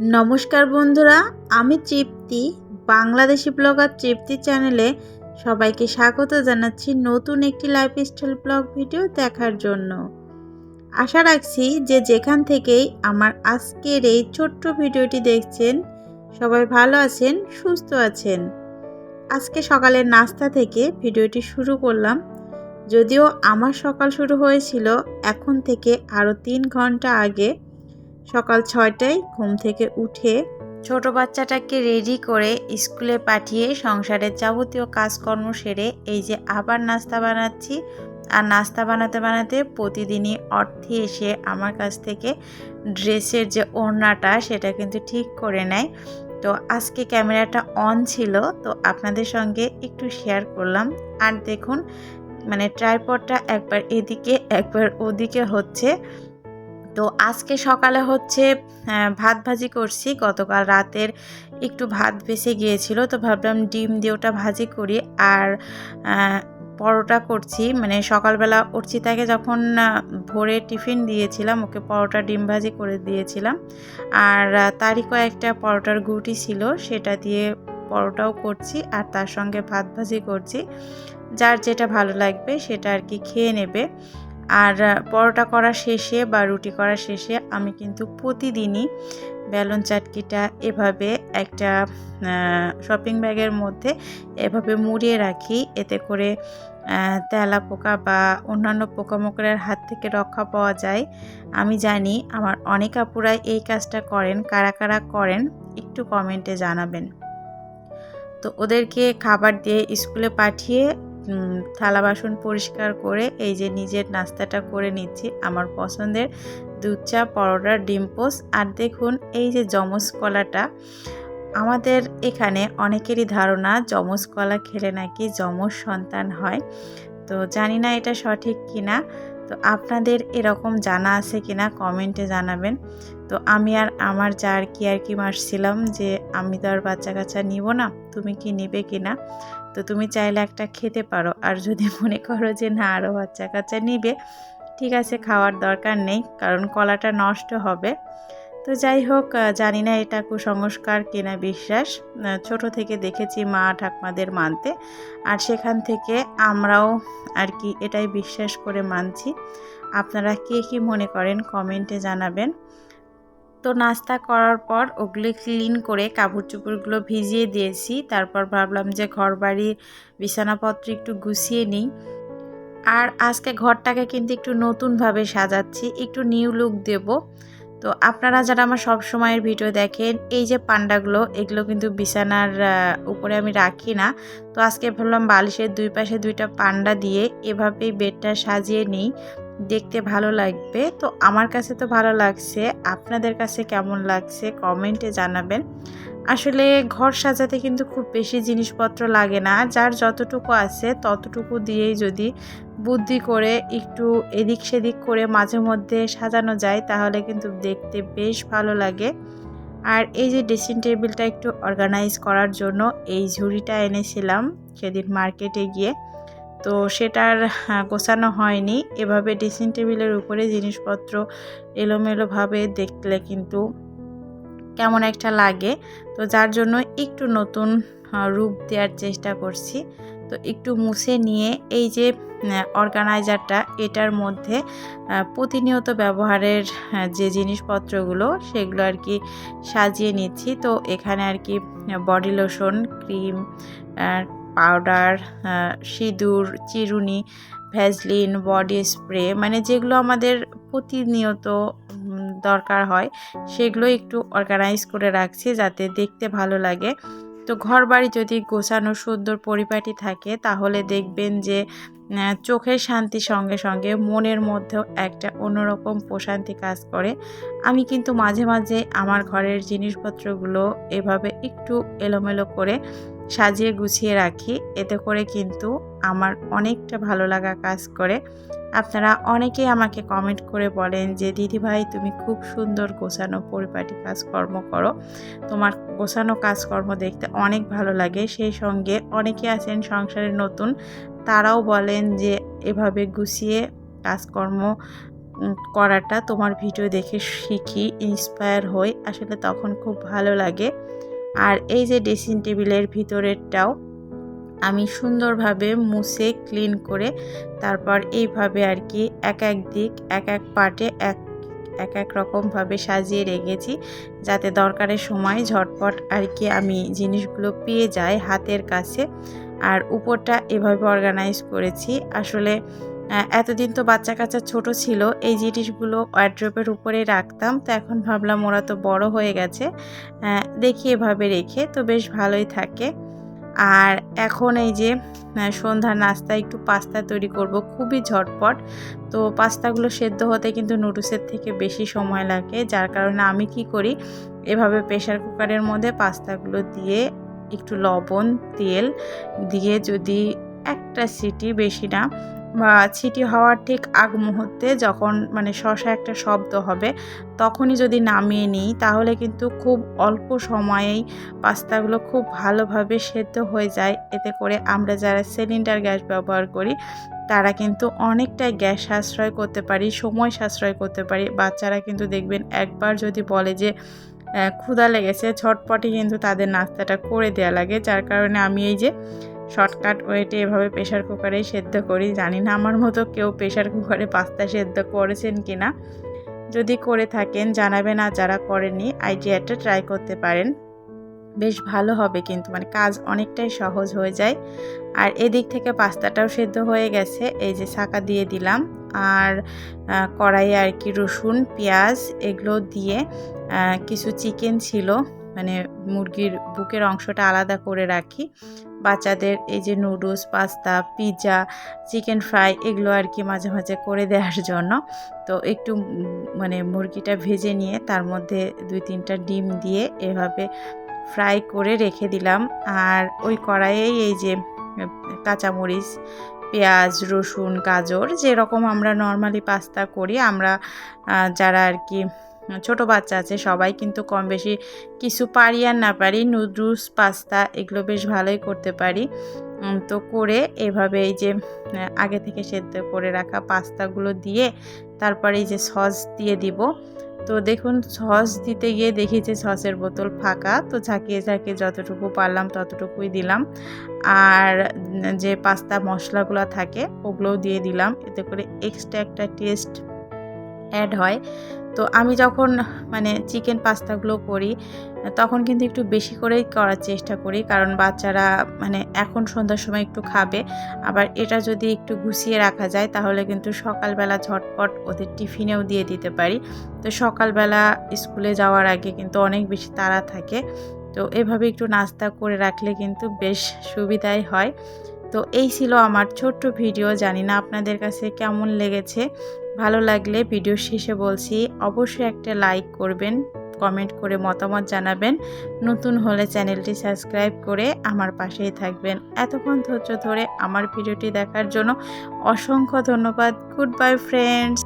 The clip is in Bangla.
নমস্কার বন্ধুরা, আমি তৃপ্তি, বাংলাদেশি ব্লগার তৃপ্তি চ্যানেলে সবাইকে স্বাগত জানাচ্ছি নতুন একটি লাইফস্টাইল ব্লগ ভিডিও দেখার জন্য। আশা রাখছি যে যেখান থেকেই আমার আজকের এই ছোট্ট ভিডিওটি দেখছেন, সবাই ভালো আছেন, সুস্থ আছেন। আজকে সকালের নাস্তা থেকে ভিডিওটি শুরু করলাম। যদিও আমার সকাল শুরু হয়েছিল এখন থেকে আরও তিন ঘণ্টা আগে সকাল ছয়টায় ঘুম থেকে উঠে ছোট বাচ্চাটাকে রেডি করে স্কুলে পাঠিয়ে সংসারের যাবতীয় কাজকর্ম সেরে এই যে আবার নাস্তা বানাচ্ছি, আর নাস্তা বানাতে বানাতে প্রতিদিনই অর্থে এসে আমার কাছ থেকে ড্রেসের যে ওড়নাটা সেটা কিন্তু ঠিক করে নেয়। তো আজকে ক্যামেরাটা অন ছিল, তো আপনাদের সঙ্গে একটু শেয়ার করলাম। আর দেখুন মানে ট্রাইপডটা একবার এদিকে, একবার ওদিকে হচ্ছে। তো আজকে সকালে হচ্ছে ভাত ভাজি করছি। গতকাল রাতের একটু ভাত বেঁচে গিয়েছিল, তো ভাবলাম ডিম দিয়ে ওটা ভাজি করি। আর পরোটা করছি। মানে সকালবেলা অর্চিতাকে যখন ভোরে টিফিন দিয়েছিলাম, ওকে পরোটা ডিম ভাজি করে দিয়েছিলাম। আর তারই কয়েকটা পরোটার গুটি ছিল, সেটা দিয়ে পরোটাও করছি আর তার সঙ্গে ভাত ভাজি করছি। যার যেটা ভালো লাগবে সেটা আর কি খেয়ে নেবে। আর পরোটা করা শেষে বা রুটি করা শেষে আমি কিন্তু প্রতিদিনই বেলুন চাটকিটা এভাবে একটা শপিং ব্যাগের মধ্যে এভাবে মুড়িয়ে রাখি। এতে করে তেলা পোকা বা অন্যান্য পোকামাকড়ের হাত থেকে রক্ষা পাওয়া যায়। আমি জানি আমার অনেক আপুরাই এই কাজটা করেন। কারা কারা করেন একটু কমেন্টে জানাবেন। তো ওদেরকে খাবার দিয়ে স্কুলে পাঠিয়ে থালা বাসন পরিষ্কার করে এই যে নিজের নাস্তাটা করে নিচ্ছি। আমার পছন্দের দুধ চা, পরোটা, ডিম পোস। আর দেখুন, এই যে যমজ কলাটা, আমাদের এখানে অনেকেরই ধারণা যমজ কলা খেলে নাকি যমজ সন্তান হয়। তো জানি না এটা সঠিক কিনা। তো আপনাদের এরকম জানা আছে কি না কমেন্টে জানাবেন। তো আমি আর আমার যা আর কি আর কি মারছিলাম যে আমি তো আর বাচ্চা কাচ্চা নিব না, তুমি কি নিবে কি না তো তুমি চাইলে একটা খেতে পারো, আর যদি মনে করো যে না আরও বাচ্চা কাচ্চা নিবে, ঠিক আছে, খাওয়ার দরকার নেই, কারণ কলাটা নষ্ট হবে। তো যাই হোক জানি না এটা কুসংস্কার কেনা বিশ্বাস। ছোট থেকে দেখেছি মা ঠাকমাদের মানতে, আর সেখান থেকে আমরাও আর কি এটাই বিশ্বাস করে মানছি। আপনারা কে কি মনে করেন কমেন্টে জানাবেন। তো নাস্তা করার পর ওগুলি ক্লিন করে কাপড় চোপড়গুলো ভিজিয়ে দিয়েছি। তারপর ভাবলাম যে ঘর বাড়ি বিছানাপত্র একটু গুছিয়ে নিই। আর আজকে ঘরটাকে কিন্তু একটু নতুনভাবে সাজাচ্ছি, একটু নিউ লুক দেব। তো আপনারা যারা আমার সব সময়ের ভিডিও দেখেন, এই যে পান্ডাগুলো, এগুলো কিন্তু বিছানার উপরে আমি রাখি না। তো আজকে ভাবলাম বালিশের দুই পাশে দুইটা পান্ডা দিয়ে এভাবেই বেডটা সাজিয়ে নিই, দেখতে ভালো লাগবে। তো আমার কাছে তো ভালো লাগছে, আপনাদের কাছে কেমন লাগছে, কমেন্টে জানাবেন। আসলে ঘর সাজাতে কিন্তু খুব বেশি জিনিসপত্র লাগে না। যার যতটুকু আছে ততটুকু দিয়েই যদি বুদ্ধি করে একটু এদিক সেদিক করে মাঝে মধ্যে সাজানো যায়, তাহলে কিন্তু দেখতে বেশ ভালো লাগে। আর এই যে ড্রেসিং টেবিলটা একটু অর্গানাইজ করার জন্য এই ঝুড়িটা এনেছিলাম সেদিন মার্কেটে গিয়ে। তো সেটার গোছানো হয়নি। এভাবে ড্রেসিং টেবিলের উপরে জিনিসপত্র এলোমেলোভাবে দেখলে কিন্তু কেমন একটা লাগে। তো যার জন্য একটু নতুন রূপ দেওয়ার চেষ্টা করছি। তো একটু মুছে নিয়ে এই যে অর্গানাইজারটা এটার মধ্যে প্রতিনিয়ত ব্যবহারের যে জিনিসপত্রগুলো, সেগুলো আর কি সাজিয়ে নিচ্ছি। তো এখানে আর কি বডি লোশন ক্রিম পাউডার সিঁদুর, চিরুনি ভ্যাজলিন বডি স্প্রে মানে যেগুলো আমাদের প্রতিনিয়ত দরকার হয়, সেগুলো একটু অর্গানাইজ করে রাখছি যাতে দেখতে ভালো লাগে। তো ঘর বাড়ি যদি গোছানো সুন্দর পরিপাটি থাকে, তাহলে দেখবেন যে চোখের শান্তির সঙ্গে সঙ্গে মনের মধ্যেও একটা অন্যরকম প্রশান্তি কাজ করে। আমি কিন্তু মাঝে মাঝে আমার ঘরের জিনিসপত্রগুলো এভাবে একটু এলোমেলো করে সাজিয়ে গুছিয়ে রাখি। এতে করে কিন্তু আমার অনেকটা ভালো লাগা কাজ করে। আপনারা অনেকেই আমাকে কমেন্ট করে বলেন যে, দিদিভাই, তুমি খুব সুন্দর গোছানো পরিপাটি কাজকর্ম করো। তোমার গোছানো কাজকর্ম দেখতে অনেক ভালো লাগে। সেই সঙ্গে অনেকে আছেন সংসারে নতুন, তারাও বলেন যে, এভাবে গুছিয়ে কাজকর্ম করাটা তোমার ভিডিও দেখে শিখি ইন্সপায়ার হই। আসলে তখন খুব ভালো লাগে। আর এই যে ড্রেসিং টেবিলের ভিতরেরটাও আমি সুন্দরভাবে মুছে ক্লিন করে তারপর এইভাবে আর কি এক এক দিক, এক এক পার্টে এক এক এক রকমভাবে সাজিয়ে রেখেছি যাতে দরকারের সময় ঝটপট আর কি আমি জিনিসগুলো পেয়ে যাই হাতের কাছে। আর উপরটা এভাবে অর্গানাইজ করেছি। আসলে এতদিন তো বাচ্চা কাচ্চা ছোট ছিল, এই জিনিসগুলো ওয়ার্ড্রপের উপরে রাখতাম, তো এখন ভাবলাম ওরা তো বড় হয়ে গেছে দেখি এভাবে রেখে, তো বেশ ভালোই থাকে। আর এখন এই যে সন্ধ্যার নাস্তা একটু পাস্তা তৈরি করব, খুবই ঝটপট, তো পাস্তাগুলো সেদ্ধ হতে কিন্তু নুডলসের থেকে বেশি সময় লাগে, যার কারণে আমি কি করি, এভাবে প্রেশার কুকারের মধ্যে পাস্তাগুলো দিয়ে একটু লবণ, তেল দিয়ে যদি একটা সিটি বেশি না ছিটি হওয়ার ঠিক আগ মুহূর্তে যখন মানে শশা একটা শব্দ হবে, তখনই যদি নামিয়ে নিই, তাহলে কিন্তু খুব অল্প সময়েই পাস্তাগুলো খুব ভালোভাবে সেদ্ধ হয়ে যায়। এতে করে আমরা যারা সিলিন্ডার গ্যাস ব্যবহার করি, তারা কিন্তু অনেকটাই গ্যাস সাশ্রয় করতে পারি, সময় সাশ্রয় করতে পারি। বাচ্চারা কিন্তু দেখবেন একবার যদি বলে যে ক্ষুধা লেগেছে ঝটপটে কিন্তু তাদের নাস্তাটা করে দেওয়া লাগে। যার কারণে আমি এই যে শর্টকাট ওয়েটে এভাবে প্রেশার কুকারেই সেদ্ধ করি। জানি না আমার মতো কেউ প্রেশার কুকারে পাস্তা সেদ্ধ করেছেন কি না যদি করে থাকেন, জানাবেন আর যারা করেনি আইডিয়াটা ট্রাই করতে পারেন। বেশ ভালো হবে কিন্তু মানে কাজ অনেকটাই সহজ হয়ে যায়। আর এদিক থেকে পাস্তাটাও সেদ্ধ হয়ে গেছে, এই যে ছাকা দিয়ে দিলাম। আর কড়াইয়ে আর কি রসুন, পেঁয়াজ এগুলো দিয়ে কিছু চিকেন ছিল মানে মুরগির বুকের অংশটা আলাদা করে রাখি। বাচ্চাদের এই যে noodles, pasta pizza chicken fry এগুলো আর কি মাঝে মাঝে করে দেওয়ার জন্য। তো একটু মানে মুরগিটা ভেজে নিয়ে তার মধ্যে দুই তিনটা ডিম দিয়ে এভাবে ফ্রাই করে রেখে দিলাম। আর ওই কড়াইয়েই এই যে কাঁচামরিচ পেঁয়াজ, রসুন, গাজর, যেরকম আমরা নর্মালি পাস্তা করি, আমরা যারা আর কি, ছোট বাচ্চা আছে, সবাই কিন্তু কম বেশি কিছু পারি আর না পারি, নুডলস পাস্তা এগুলো বেশ ভালোই করতে পারি। তো করে এভাবে এই যে আগে থেকে সেদ্ধ করে রাখা পাস্তাগুলো দিয়ে, তারপরে এই যে সস দিয়ে দিব। তো দেখুন, সস দিতে গিয়ে দেখি যে সসের বোতল ফাঁকা। তো ঝাঁকিয়ে ঝাঁকিয়ে যতটুকু পারলাম ততটুকুই দিলাম। আর যে পাস্তা মশলাগুলো থাকে, ওগুলোও দিয়ে দিলাম। এতে করে এক্সট্রা একটা টেস্ট অ্যাড হয়। তো আমি যখন মানে চিকেন পাস্তাগুলো করি, তখন কিন্তু একটু বেশি করেই করার চেষ্টা করি। কারণ বাচ্চারা মানে এখন সন্ধ্যার সময় একটু খাবে। আবার এটা যদি একটু গুছিয়ে রাখা যায়, তাহলে কিন্তু সকালবেলা ঝটপট ওদের টিফিনেও দিয়ে দিতে পারি। তো সকালবেলা স্কুলে যাওয়ার আগে কিন্তু অনেক বেশি তাড়া থাকে। তো এভাবে একটু নাস্তা করে রাখলে কিন্তু বেশ সুবিধাই হয়। তো এই ছিল আমার ছোট্ট ভিডিও। জানি না আপনাদের কাছে কেমন লেগেছে। ভালো লাগলে ভিডিও শেষে বলছি, অবশ্যই একটা লাইক করবেন কমেন্ট করে মতামত জানাবেন। নতুন হলে চ্যানেলটি সাবস্ক্রাইব করে আমার পাশেই থাকবেন। এতক্ষণ ধৈর্য ধরে আমার ভিডিওটি দেখার জন্য অসংখ্য ধন্যবাদ। Good bye friends